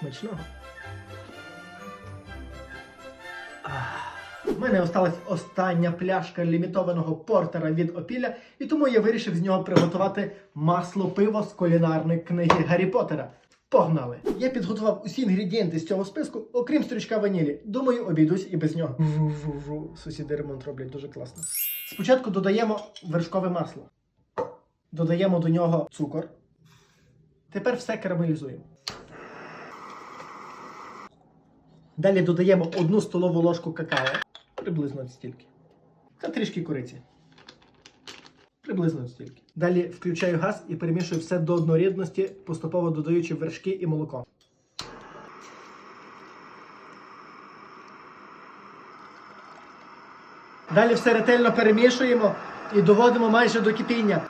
Смачного. У мене осталась остання пляшка лімітованого портера від Опіля, і тому я вирішив з нього приготувати масло пиво з кулінарної книги Гаррі Поттера. Погнали! Я підготував усі інгредієнти з цього списку, окрім стручка ванілі. Думаю, обійдусь і без нього. Жу-жу-жу. Сусіди ремонт роблять дуже класно. Спочатку додаємо вершкове масло. Додаємо до нього цукор. Тепер все карамелізуємо. Далі додаємо одну столову ложку какао, приблизно стільки. Та трішки кориці. Приблизно стільки. Далі включаю газ і перемішую все до однорідності, поступово додаючи вершки і молоко. Далі все ретельно перемішуємо і доводимо майже до кипіння.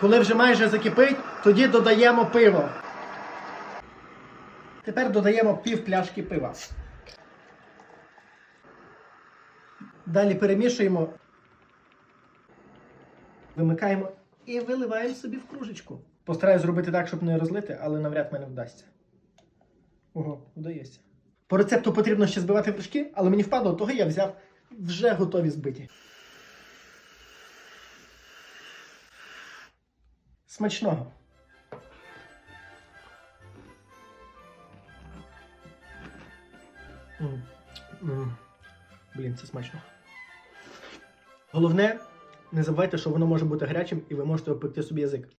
Коли вже майже закипить, тоді додаємо пиво. Тепер додаємо пів пляшки пива. Далі перемішуємо, вимикаємо і виливаємо собі в кружечку. Постараюсь зробити так, щоб не розлити, але навряд мене вдасться. Ого, вдається. По рецепту потрібно ще збивати вершки, але мені впадло, того я взяв вже готові збиті. Смачного. Блін, це смачно. Головне, не забувайте, що воно може бути гарячим і ви можете опекти собі язик.